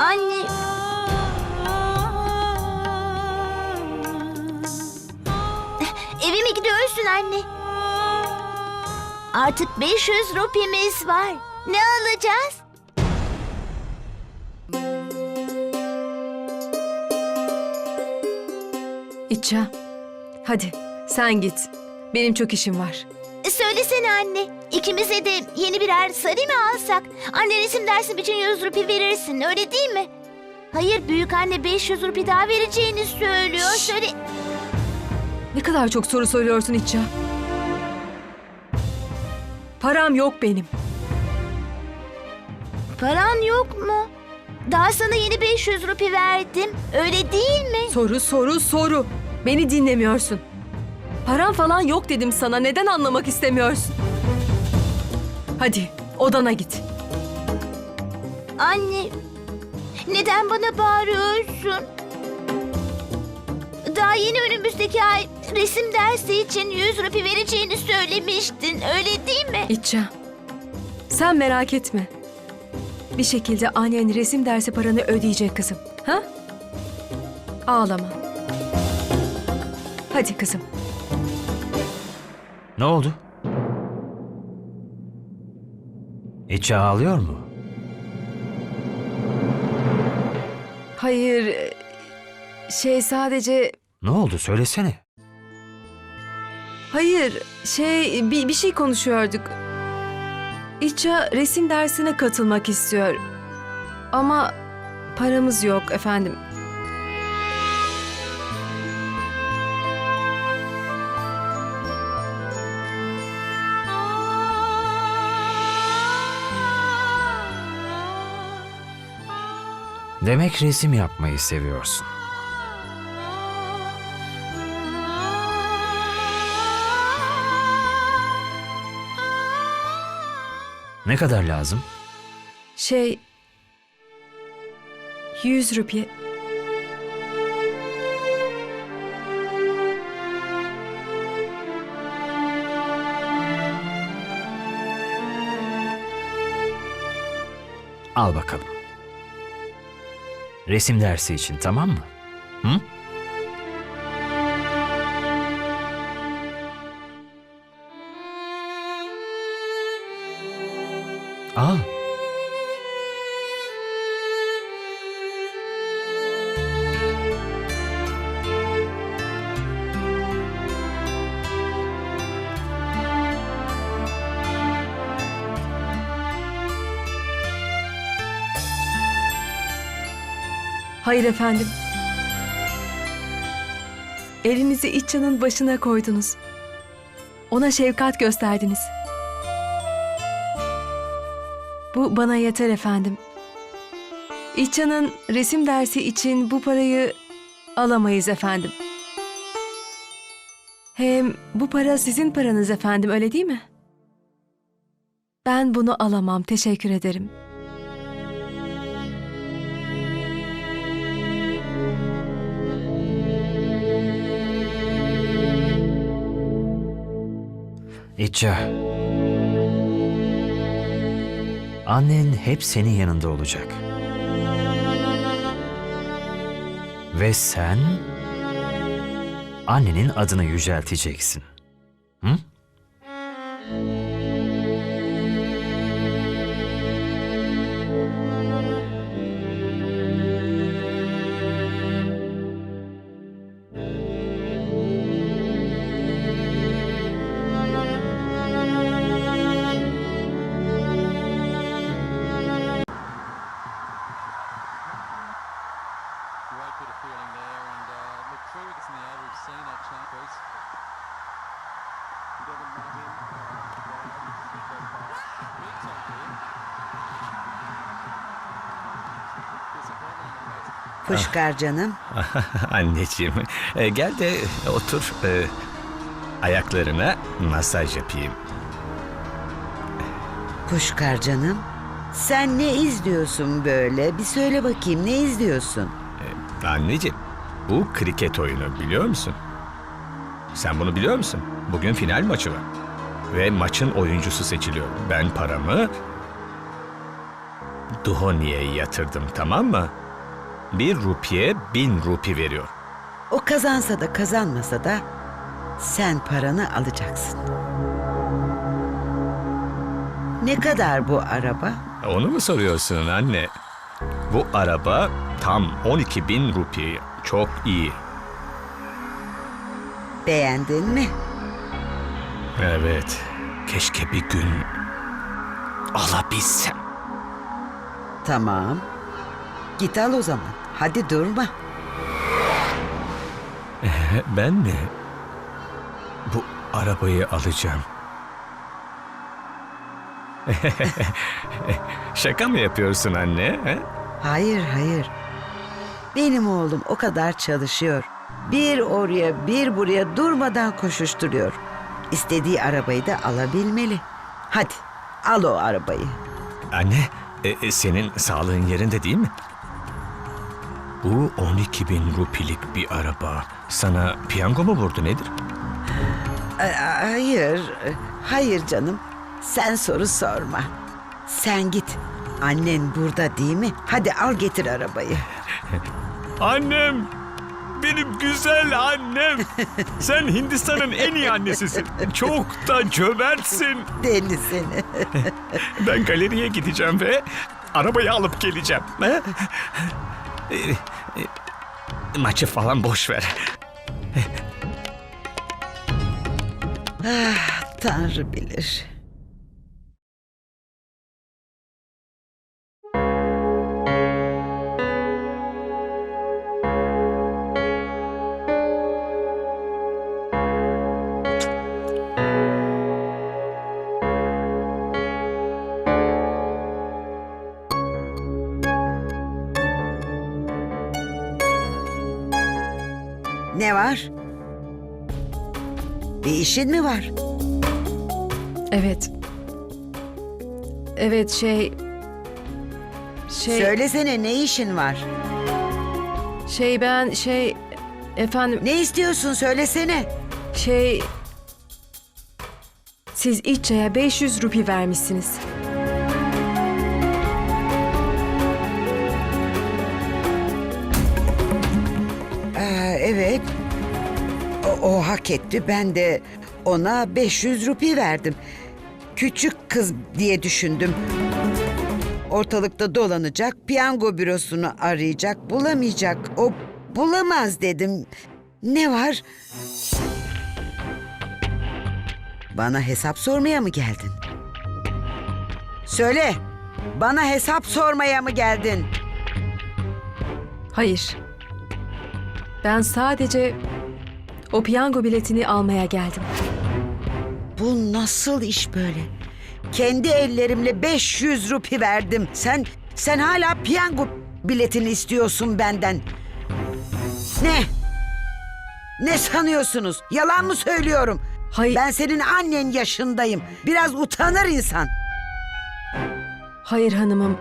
Anne. Eve mi gidiyorsun anne? Artık 500 rupimiz var. Ne alacağız? İtça, hadi sen git. Benim çok işim var. Söylesene anne. İkimize de yeni birer sarı mı alsak? Anne resim dersim için 100 rupi verirsin öyle değil mi? Hayır büyük anne 500 rupi daha vereceğini söylüyor. Söyle... Ne kadar çok soru soruyorsun İtça. Param yok benim. Paran yok mu? Daha sana yeni 500 rupi verdim. Öyle değil mi? Soru soru soru. Beni dinlemiyorsun. Param falan yok dedim sana. Neden anlamak istemiyorsun? Hadi odana git. Anne, neden bana bağırıyorsun? Daha yeni önümüzdeki ay resim dersi için 100 rupi vereceğini söylemiştin. Öyle değil mi? İtça, sen merak etme. Bir şekilde annen resim dersi paranı ödeyecek kızım. Ha? Ağlama. Hadi kızım. Ne oldu? İçi ağlıyor mu? Hayır, şey sadece... Ne oldu söylesene. Hayır, şey bir, bir şey konuşuyorduk. İtça resim dersine katılmak istiyor. Ama paramız yok efendim. Demek resim yapmayı seviyorsun. Ne kadar lazım? Şey... Yüz rupiye. Al bakalım. Resim dersi için tamam mı? Hı? Hayır efendim. Elinizi İtça'nın başına koydunuz. Ona şefkat gösterdiniz. Bu bana yeter efendim. İtça'nın resim dersi için bu parayı alamayız efendim. Hem bu para sizin paranız efendim öyle değil mi? Ben bunu alamam teşekkür ederim. İtça. Annen hep senin yanında olacak. Ve sen annenin adını yücelteceksin. Hı? The face. Kuşkar canım. Anneciğim, e, gel de otur. e, ayaklarına masaj yapayım. Kuşkar canım. Sen ne izliyorsun böyle? Bir söyle bakayım ne izliyorsun? Anneciğim, bu kriket oyunu biliyor musun? Sen bunu biliyor musun? Bugün final maçı var. Ve maçın oyuncusu seçiliyor. Ben paramı Duhoni'ye yatırdım tamam mı? Bir rupiye bin rupi veriyor. O kazansa da kazanmasa da sen paranı alacaksın. Ne kadar bu araba? Onu mu soruyorsun anne? Bu araba tam 12 bin rupi. Çok iyi. Beğendin mi? Evet. Keşke bir gün alabilsem. Tamam. Git al o zaman. Hadi durma. Ben mi? Bu arabayı alacağım. Şaka mı yapıyorsun anne? he? Hayır hayır. Benim oğlum o kadar çalışıyor. Bir oraya bir buraya durmadan koşuşturuyor. İstediği arabayı da alabilmeli. Hadi al o arabayı. Anne, e, e, senin sağlığın yerinde değil mi? Bu 12 bin rupilik bir araba. Sana piyango mu vurdu nedir? A- Hayır, hayır canım. Sen soru sorma. Sen git. Annen burada değil mi? Hadi al getir arabayı. Annem! Benim güzel annem! Sen Hindistan'ın en iyi annesisin. Çok da cömertsin. Deli seni. Ben galeriye gideceğim ve arabayı alıp geleceğim. E, e, Maçı falan boş ver. Tanrı bilir. Ne var? Bir işin mi var? Evet. Evet şey... Şey, Söylesene ne işin var? şey ben şey... Efendim Ne istiyorsun söylesene. şey... Siz İçça'ya 500 rupi vermişsiniz. Evet. O, o hak etti. Ben de ona 500 rupi verdim. Küçük kız diye düşündüm. Ortalıkta dolanacak, piyango bürosunu arayacak, bulamayacak. O bulamaz dedim. Ne var? Bana hesap sormaya mı geldin? Söyle. Bana hesap sormaya mı geldin? Hayır. Ben sadece o piyango biletini almaya geldim. Bu nasıl iş böyle? Kendi ellerimle 500 rupi verdim. Sen sen hala piyango biletini istiyorsun benden. Ne? Ne sanıyorsunuz? Yalan mı söylüyorum? Hayır, Ben senin annen yaşındayım. Biraz utanır insan. hayır hanımım.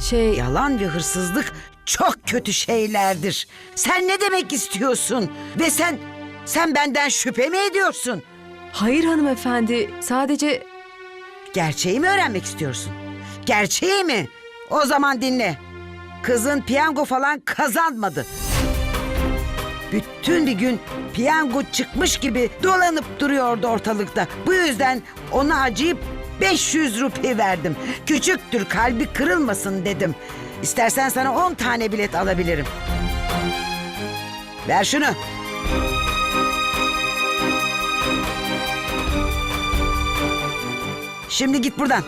Şey, Yalan ve hırsızlık çok kötü şeylerdir. Sen ne demek istiyorsun? Ve sen sen benden şüphe mi ediyorsun? hayır hanımefendi. Sadece Gerçeği mi öğrenmek istiyorsun? Gerçeği mi? O zaman dinle. Kızın piyango falan kazanmadı. Bütün bir gün piyango çıkmış gibi dolanıp duruyordu ortalıkta. Bu yüzden ona acıyıp 500 rupi verdim. Küçüktür kalbi kırılmasın dedim. İstersen sana 10 tane bilet alabilirim. Ver şunu. Şimdi git buradan.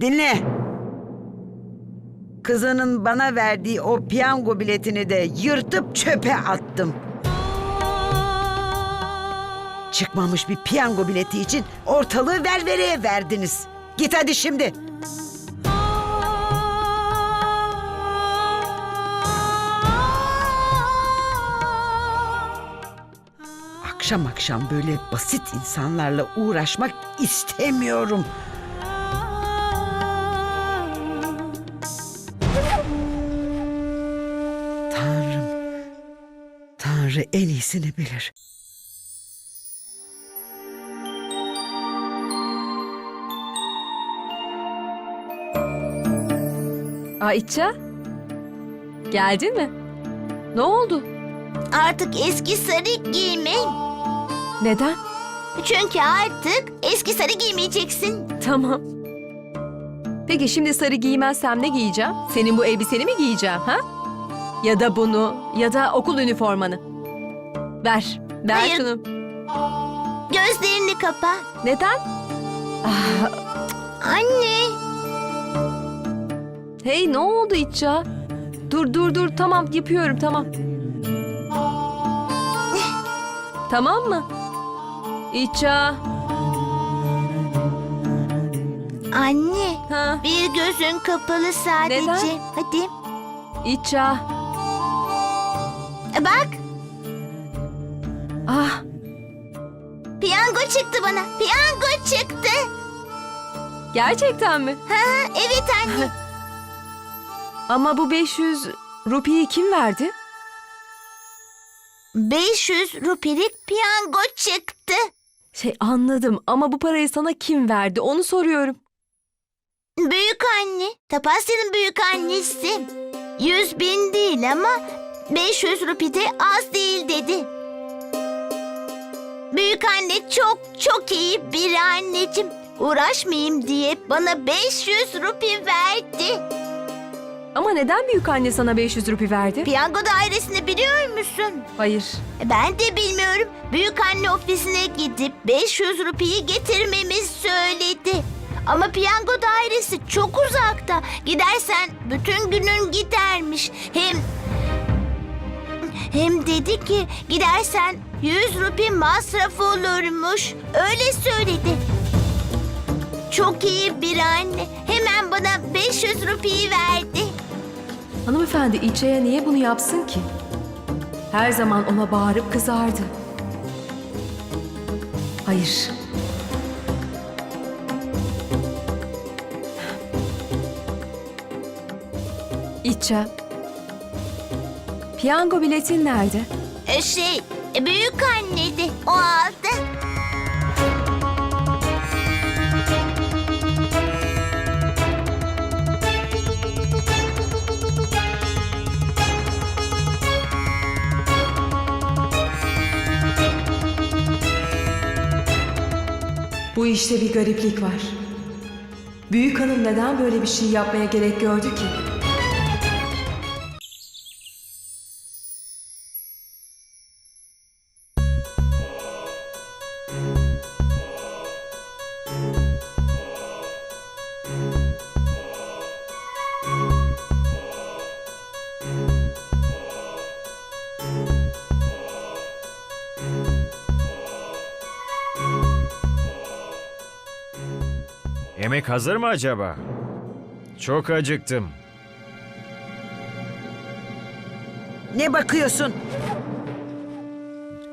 Dinle. Kızının bana verdiği o piyango biletini de yırtıp çöpe attım. Çıkmamış bir piyango bileti için ortalığı velvereye verdiniz. Git hadi şimdi. Akşam akşam böyle basit insanlarla uğraşmak istemiyorum. Tanrım. Tanrı en iyisini bilir. Ayça? Geldin mi? Ne oldu? Artık eski sarı giyme. Neden? Çünkü artık eski sarı giymeyeceksin. Tamam. Peki şimdi sarı giymezsem ne giyeceğim? Senin bu elbiseni mi giyeceğim ha? Ya da bunu ya da okul üniformanı. Ver. Ver Hayır. şunu. Gözlerini kapa. Neden? Ah, Anne. Hey ne oldu İtça? Dur dur dur tamam yapıyorum tamam. tamam mı? İtça. Anne. Ha, Bir gözün kapalı sadece. Neden? Hadi. İtça. E, Bak. Ah, Piyango çıktı bana. Piyango çıktı. gerçekten mi? Ha, evet anne. Ama bu 500 rupiyi kim verdi? 500 rupilik piyango çıktı. Şey anladım ama bu parayı sana kim verdi onu soruyorum. Büyük anne. Tapasya'nın büyük annesi. 100 bin değil ama 500 rupi de az değil dedi. Büyük anne çok çok iyi bir anneciğim. Uğraşmayayım diye bana 500 rupi verdi. Neden büyük anne sana 500 rupi verdi? Piyango dairesini biliyor musun? Hayır. E, Ben de bilmiyorum. Büyük anne ofisine gidip 500 rupiyi getirmemiz söyledi. Ama piyango dairesi çok uzakta. Gidersen bütün günün gidermiş. Hem hem dedi ki gidersen 100 rupi masraf olurmuş. Öyle söyledi. Çok iyi bir anne. Hemen bana 500 rupiyi verdi. Hanımefendi İlçe'ye niye bunu yapsın ki? Her zaman ona bağırıp kızardı. Hayır. İlçe. Piyango biletin nerede? E, Şey, e, büyük anneydi. O aldı. Bu işte bir gariplik var. Büyük hanım neden böyle bir şey yapmaya gerek gördü ki? Yemek hazır mı acaba? Çok acıktım. Ne bakıyorsun?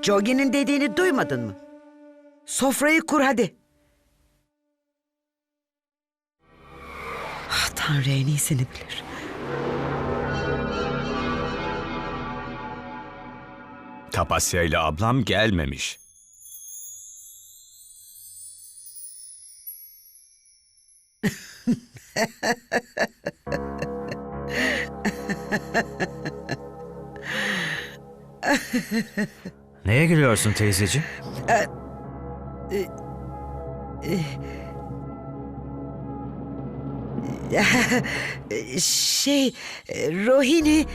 Jogi'nin dediğini duymadın mı? Sofrayı kur hadi. Ah, Tanrı en iyisini bilir. Tapasya ile ablam gelmemiş. Neye gülüyorsun teyzeciğim? Şey, e, Rohini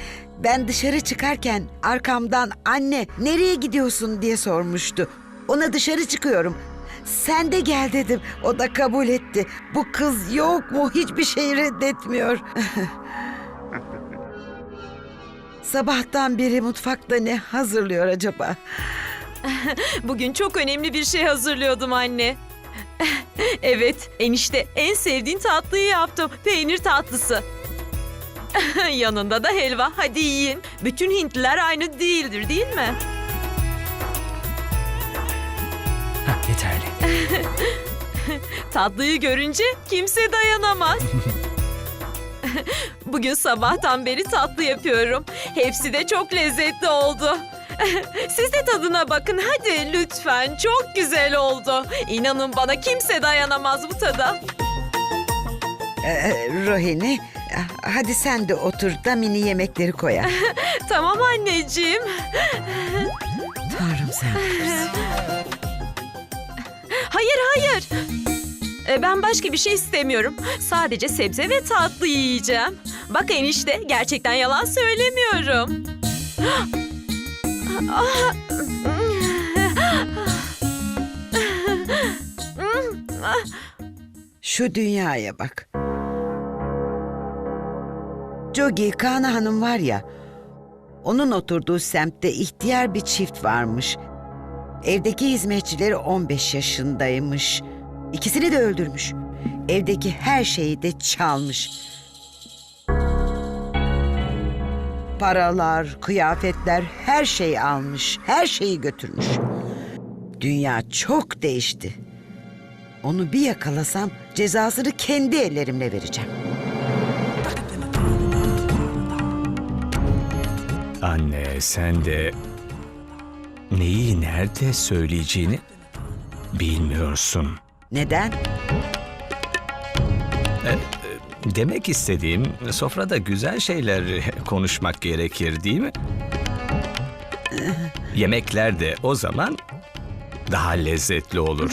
ben dışarı çıkarken arkamdan anne nereye gidiyorsun diye sormuştu. Ona dışarı çıkıyorum. Sen de gel dedim. O da kabul etti. Bu kız yok mu hiçbir şey reddetmiyor. Sabahtan beri mutfakta ne hazırlıyor acaba? Bugün çok önemli bir şey hazırlıyordum anne. evet, enişte en sevdiğin tatlıyı yaptım. Peynir tatlısı. Yanında da helva. Hadi yiyin. Bütün Hintliler aynı değildir, değil mi? Tatlıyı görünce kimse dayanamaz. Bugün sabahtan beri tatlı yapıyorum. Hepsi de çok lezzetli oldu. Siz de tadına bakın hadi lütfen. Çok güzel oldu. İnanın bana kimse dayanamaz bu tada. Ee, Rohini, hadi sen de otur da mini yemekleri koyar. Tamam anneciğim. Tanrım sen. Hayır. E, Ben başka bir şey istemiyorum. Sadece sebze ve tatlı yiyeceğim. Bak enişte gerçekten yalan söylemiyorum. Şu dünyaya bak. Jogi, Kana Hanım var ya, onun oturduğu semtte ihtiyar bir çift varmış. Evdeki hizmetçileri 15 yaşındaymış. İkisini de öldürmüş. Evdeki her şeyi de çalmış. Paralar, kıyafetler, her şeyi almış. Her şeyi götürmüş. Dünya çok değişti. Onu bir yakalasam cezasını kendi ellerimle vereceğim. Anne sen de neyi nerede söyleyeceğini bilmiyorsun. Neden? Demek istediğim sofrada güzel şeyler konuşmak gerekir değil mi? Yemekler de o zaman daha lezzetli olur.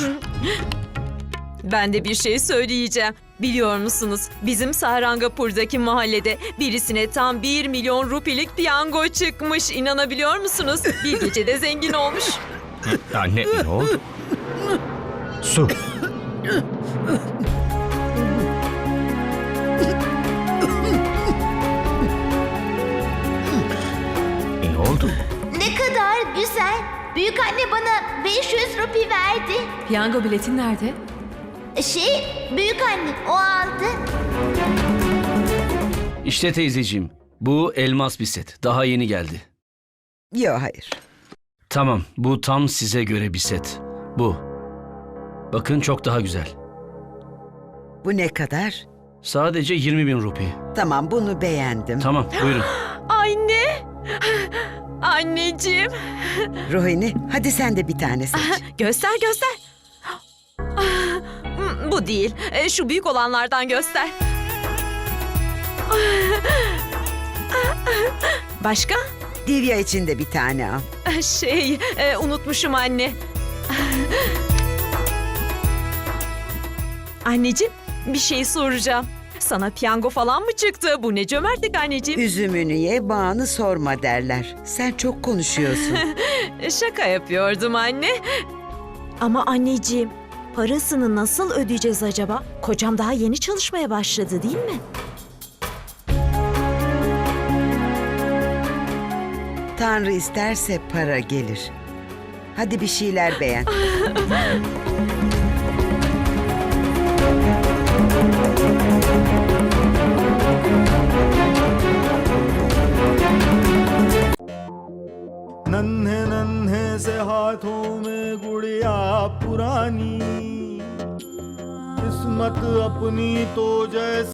Ben de bir şey söyleyeceğim. Biliyor musunuz? Bizim Sahrangapur'daki mahallede birisine tam 1 milyon rupilik piyango çıkmış. İnanabiliyor musunuz? Bir gecede zengin olmuş. Anne ne oldu? Su. ne oldu? Ne kadar güzel. Büyük anne bana 500 rupi verdi. Piyango biletin nerede? Şey, büyük anne o aldı. İşte teyzeciğim, bu elmas bir set. Daha yeni geldi. Yok hayır. Tamam, bu tam size göre bir set. Bu. Bakın çok daha güzel. Bu ne kadar? Sadece 20 bin rupi. Tamam bunu beğendim. Tamam, buyurun. Anne! Anneciğim! Rohini hadi sen de bir tane seç. Göster göster. Bu değil. E, Şu büyük olanlardan göster. Başka? Divya için de bir tane al. Şey, e, unutmuşum anne. Anneciğim, bir şey soracağım. Sana piyango falan mı çıktı? Bu ne cömertlik anneciğim. Üzümünü ye bağını sorma derler. Sen çok konuşuyorsun. Şaka yapıyordum anne. Ama anneciğim, parasını nasıl ödeyeceğiz acaba? Kocam daha yeni çalışmaya başladı değil mi? Tanrı isterse para gelir. Hadi bir şeyler beğen. नन्हे नन्हे से हाथों में गुड़िया पुरानी किस्मत अपनी तो जैसे